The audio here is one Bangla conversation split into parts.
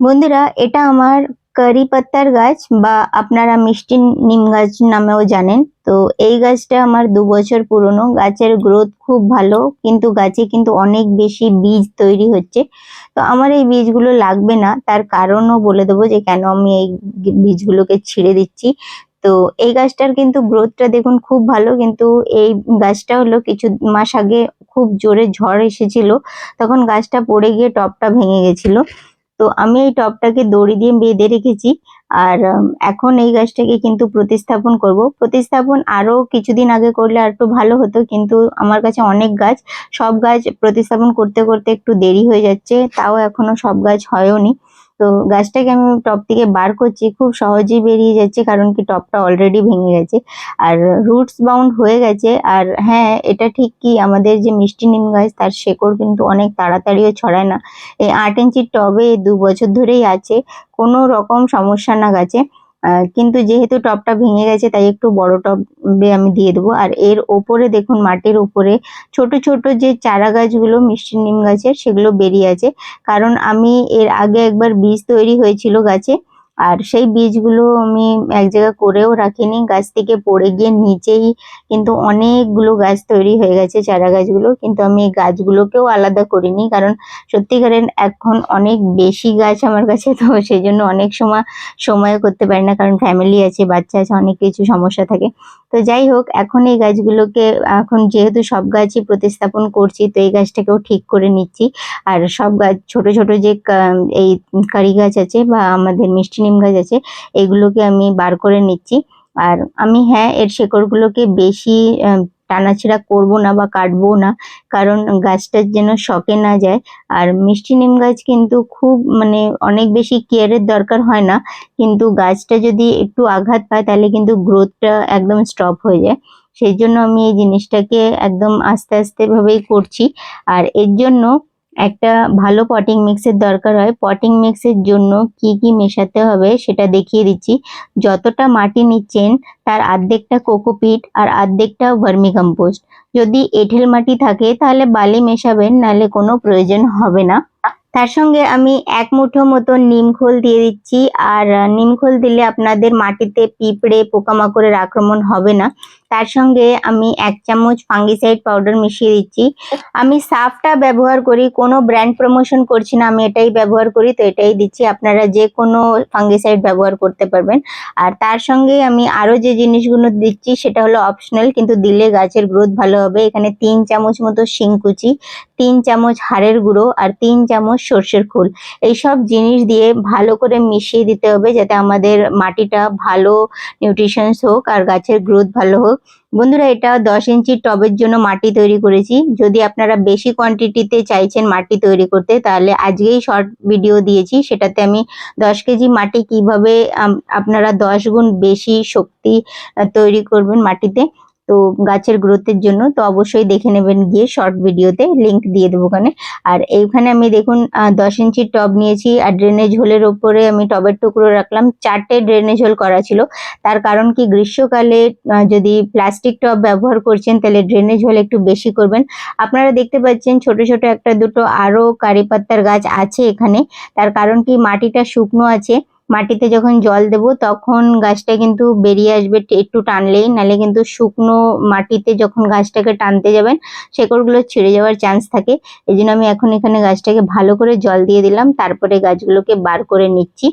বন্ধুরা, এটা আমার কারি পাত্তার গাছ বা আপনারা মিষ্টি নিম গাছ নামেও জানেন। তো এই গাছটা আমার দু বছর পুরনো। গাছের গ্রোথ খুব ভালো, কিন্তু গাছে কিন্তু অনেক বেশি বীজ তৈরি হচ্ছে। তো আমার এই বীজগুলো লাগবে না, তার কারণও বলে দেবো যে কেন আমি এই বীজগুলোকে ছিঁড়ে দিচ্ছি। তো এই গাছটার কিন্তু গ্রোথটা দেখুন খুব ভালো, কিন্তু এই গাছটা হলো কিছু মাস আগে খুব জোরে ঝড় এসেছিল, তখন গাছটা পড়ে গিয়ে টপটা ভেঙে গেছিল। তো আমি এই টবটাকে দড়ি দিয়ে বেঁধে রেখেছি। আর এখন এই গাছটাকে কিন্তু প্রতিস্থাপন করব। প্রতিস্থাপন আরও কিছুদিন আগে করলে আর একটু ভালো হতো, কিন্তু আমার কাছে অনেক গাছ। সব গাছ প্রতিস্থাপন করতে করতে একটু দেরি হয়ে যাচ্ছে, তাও এখনও সব গাছ হয়ওনি। তো গাছটাকে আমি টপ থেকে বার করছি, খুব সহজেই বেরিয়ে যাচ্ছে কারণ কি টপটা অলরেডি ভেঙে গেছে। আর রুটস বাউন্ড হয়ে গেছে, আর হ্যাঁ এটা ঠিক কি আমাদের যে মিষ্টি নিম গাছ তার শেকড় কিন্তু অনেক তাড়াতাড়িও ছড়ায় না। এই আট ইঞ্চির টবে দু বছর ধরেই আছে, কোনো রকম সমস্যা না গাছে। কিন্তু যেহেতু টপটা ভেঙে গেছে, তাই একটু বড় টপে আমি দিয়ে দেবো। আর এর ওপরে দেখুন, মাটির ওপরে ছোট ছোট যে চারা গাছগুলো, মিষ্টি নিম গাছের, সেগুলো বেরিয়ে আছে। কারণ আমি এর আগে একবার বীজ তৈরি হয়েছিল গাছে। আর সেই বীজগুলো আমি এক জায়গায় করেও রাখিনি। গাছ থেকে পড়ে গিয়ে নিচেই কিন্তু অনেকগুলো গাছ তৈরি হয়ে গেছে চারা গাছগুলো। কিন্তু আমি এই গাছগুলোকেও আলাদা করিনি কারণ সত্যিকারের এখন অনেক বেশি গাছ আমার কাছে, তো সেই জন্য অনেক সময় সময় করতে পারি না কারণ ফ্যামিলি আছে, বাচ্চা আছে, অনেক কিছু সমস্যা থাকে। তো যাই হোক, এখন এই গাছগুলোকে, এখন যেহেতু সব গাছই প্রতিস্থাপন করছি, তো এই গাছটাকেও ঠিক করে নিচ্ছি। আর সব গাছ, ছোট ছোট যে এই কারি গাছ আছে বা আমাদের মিষ্টি নিম গাছ আছে, এগুলোকে আমি বার করে নিচ্ছি। আর আমি হ্যাঁ এর শেকড়গুলোকে বেশি টানাছেড়া করব না বা কাটবো না, কারণ গাছটার যেন শকে না যায়। আর মিষ্টি নিম গাছ কিন্তু খুব মানে অনেক বেশি কেয়ারের দরকার হয় না, কিন্তু গাছটা যদি একটু আঘাত পায়, তাহলে কিন্তু গ্রোথটা একদম স্টপ হয়ে যায়। সেই জন্য আমি এই জিনিসটাকে একদম আস্তে আস্তে ভাবেই করছি। আর এর জন্য একটা ভালো পটিং মিক্সের দরকার হয়। পটিং মিক্সের জন্য কি কি মেশাতে হবে সেটা দেখিয়ে দিচ্ছি। যতটা মাটি নিচ্ছেন, তার আর্ধেকটা কোকোপিট আর আর্ধেকটা ভার্মিকম্পোস্ট যদি এঁঠেল মাটি থাকে, তাহলে বালি মেশাবেন, নাহলে কোনো প্রয়োজন হবে না। তার সঙ্গে আমি এক মুঠো মতো নিমখোল দিয়ে দিচ্ছি। আর নিমখোল দিলে আপনাদের মাটিতে পিঁপড়ে, পোকামাকড়ের আক্রমণ হবে না। তার সঙ্গে আমি এক চামচ ফাঙ্গিসাইড পাউডার মিশিয়ে দিচ্ছি। আমি সাফটা ব্যবহার করি, কোনো ব্র্যান্ড প্রমোশন করছি না, আমি এটাই ব্যবহার করি, তো এটাই দিচ্ছি। আপনারা যে কোনো ফাঙ্গিসাইড ব্যবহার করতে পারবেন। আর তার সঙ্গে আমি আরও যে জিনিসগুলো দিচ্ছি, সেটা হলো অপশনাল, কিন্তু দিলে গাছের গ্রোথ ভালো হবে। এখানে তিন চামচ মতো শিংকুচি, তিন চামচ হাড়ের গুঁড়ো, আর তিন চামচ সর্ষের খোল। এইসব জিনিস দিয়ে ভালো করে মিশিয়ে দিতে হবে যাতে আমাদের মাটিটা ভালো নিউট্রিশনস হোক আর গাছের গ্রোথ ভালো হোক। বন্ধুরা, এটা দশ ইঞ্চির টবের জন্য মাটি তৈরি করেছি। যদি আপনারা বেশি কোয়ান্টিটিতে চাইছেন মাটি তৈরি করতে, তাহলে আজকেই শর্ট ভিডিও দিয়েছি। সেটাতে আমি দশ কেজি মাটি কীভাবে আপনারা দশ গুণ বেশি শক্তি তৈরি করবেন মাটিতে। তো গাছের গ্রোথের জন্য, তো অবশ্যই দেখে নেবেন গিয়ে শর্ট ভিডিওতে লিংক দিয়ে দেবো ওখানে। আর এইখানে আমি দেখুন দশ ইঞ্চির টব নিয়েছি, আর ড্রেনেজ হোলের ওপরে আমি টবের টুকরো রাখলাম। চারটে ড্রেনেজ হোল করা ছিল। তার কারণ কি, গ্রীষ্মকালে যদি প্লাস্টিক টব ব্যবহার করছেন, তাহলে ড্রেনেজ হোল একটু বেশি করবেন। আপনারা দেখতে পাচ্ছেন, ছোট ছোট একটা দুটো আরও কারি পাত্তার গাছ আছে এখানে। তার কারণ কি, মাটিটা শুকনো আছে। মাটিতে যখন জল দেব, তখন গাছটা কিন্তু বেরিয়ে আসবে একটু টানলেই। নালে কিন্তু শুকনো মাটিতে যখন গাছটাকে টানতে যাবেন, শেকড়গুলো ছিঁড়ে যাওয়ার চান্স থাকে। এই আমি এখন এখানে গাছটাকে ভালো করে জল দিয়ে দিলাম। তারপরে গাছগুলোকে বার করে নিচ্ছি।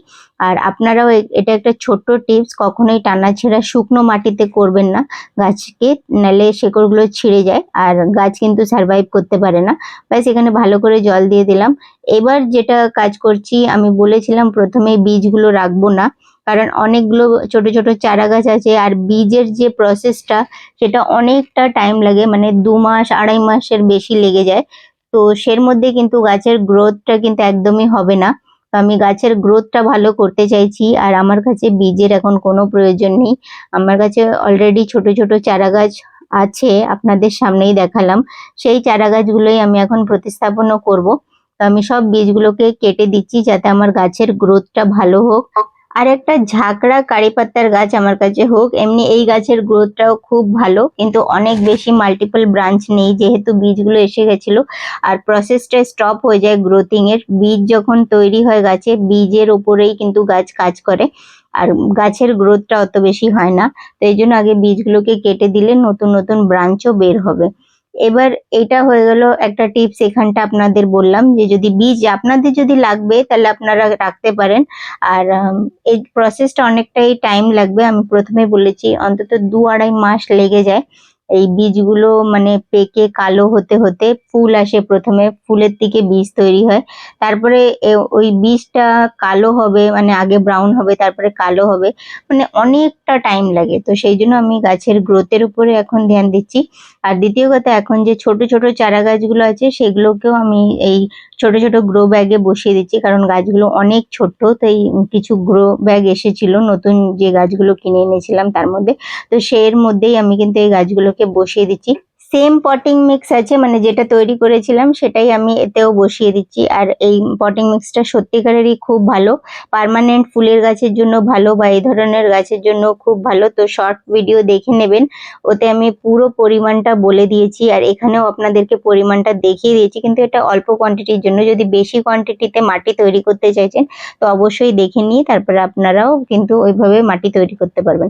আর আপনারাও এটা একটা ছোট্ট টিপস কখনোই টানা ছেঁড়া শুকনো মাটিতে করবেন না। গাছকে নালে শেকড়গুলো ছিঁড়ে যায়, আর গাছ কিন্তু সার্ভাইভ করতে পারে না। ব্যাস, এখানে ভালো করে জল দিয়ে দিলাম। এবার যেটা কাজ করছি, আমি বলেছিলাম প্রথমে বীজগুলো রাখব না, কারণ অনেকগুলো ছোট ছোট চারা গাছ আছে, আর বীজের যে প্রসেসটা সেটা অনেকটা টাইম লাগে মানে দু মাস, আড়াই মাসের বেশি লেগে যায়। তো সের মধ্যে কিন্তু গাছের গ্রোথটা কিন্তু একদমই হবে না। আমি গাছের গ্রোথটা ভালো করতে চাইছি, আর আমার কাছে বীজের এখন কোনো প্রয়োজন নেই। আমার কাছে অলরেডি ছোট ছোট চারা গাছ আছে, আপনাদের সামনেই দেখালাম। সেই চারা গাছগুলোই আমি এখন প্রতিস্থাপনও করব। তো আমি সব বীজগুলোকে কেটে দিচ্ছি যাতে আমার গাছের গ্রোথটা ভালো হোক। আর একটা ঝাঁকড়া কারি পাত্তার গাছ আমার কাছে হোক, এমনি এই গাছের গ্রোথটাও খুব ভালো, কিন্তু অনেক বেশি মাল্টিপল ব্রাঞ্চ নেই, যেহেতু বীজগুলো এসে গেছিল, আর প্রসেসটা স্টপ হয়ে যায় গ্রোথিং এর। বীজ যখন তৈরি হয় গাছে, বীজের ওপরেই কিন্তু গাছ কাজ করে, আর গাছের গ্রোথটা অত বেশি হয় না। তো এই জন্য আগে বীজগুলোকে কেটে দিলে নতুন নতুন ব্রাঞ্চও বের হবে। এবার এটা হয়ে গেল একটা টিপস এখানটা আপনাদের বললাম যে যদি বীজ আপনাদের যদি লাগবে, তাহলে আপনারা রাখতে পারেন। আর এই প্রসেসটা অনেকটাই টাইম লাগবে। আমি প্রথমে বলেছি, অন্তত দু আড়াই মাস লেগে যায়। এই বীজগুলো মানে পেকে কালো হতে হতে ফুল আসে প্রথমে। ফুলের থেকে বীজ তৈরি হয়। তারপরে ওই বীজটা কালো হবে মানে আগে ব্রাউন হবে, তারপরে কালো হবে। মানে অনেকটা টাইম লাগে। তো সেই জন্য আমি গাছের গ্রোথের উপরে এখন ধ্যান দিচ্ছি। আর দ্বিতীয় কথা, এখন যে ছোট ছোট চারা গাছগুলো আছে, সেগুলোকেও আমি এই ছোট ছোট গ্রো ব্যাগে বসিয়ে দিচ্ছি। কারণ গাছগুলো অনেক ছোট তো এই কিছু গ্রো ব্যাগ এসেছিল, নতুন যে গাছগুলো কিনে এনেছিলাম তার মধ্যে। তো সের মধ্যেই আমি কিন্তু এই গাছগুলোকে বসিয়ে দিচ্ছি। সেম পটিং মিক্স আছে মানে যেটা তৈরি করেছিলাম সেটাই আমি এতেও বসিয়ে দিচ্ছি। আর এই পটিং মিক্সটা সত্যিকারেরই খুব ভালো। পার্মানেন্ট ফুলের গাছের জন্য ভালো বা এই ধরনের গাছের জন্য খুব ভালো। তো শর্ট ভিডিও দেখে নেবেন। ওতে আমি পুরো পরিমাণটা বলে দিয়েছি। আর এখানেও আপনাদেরকে পরিমাণটা দেখিয়ে দিয়েছি। কিন্তু এটা অল্প কোয়ান্টিটির জন্য। যদি বেশি কোয়ান্টিটিতে মাটি তৈরি করতে চাইছেন, তো অবশ্যই দেখে নিয়ে তারপরে আপনারাও কিন্তু ওইভাবে মাটি তৈরি করতে পারবেন।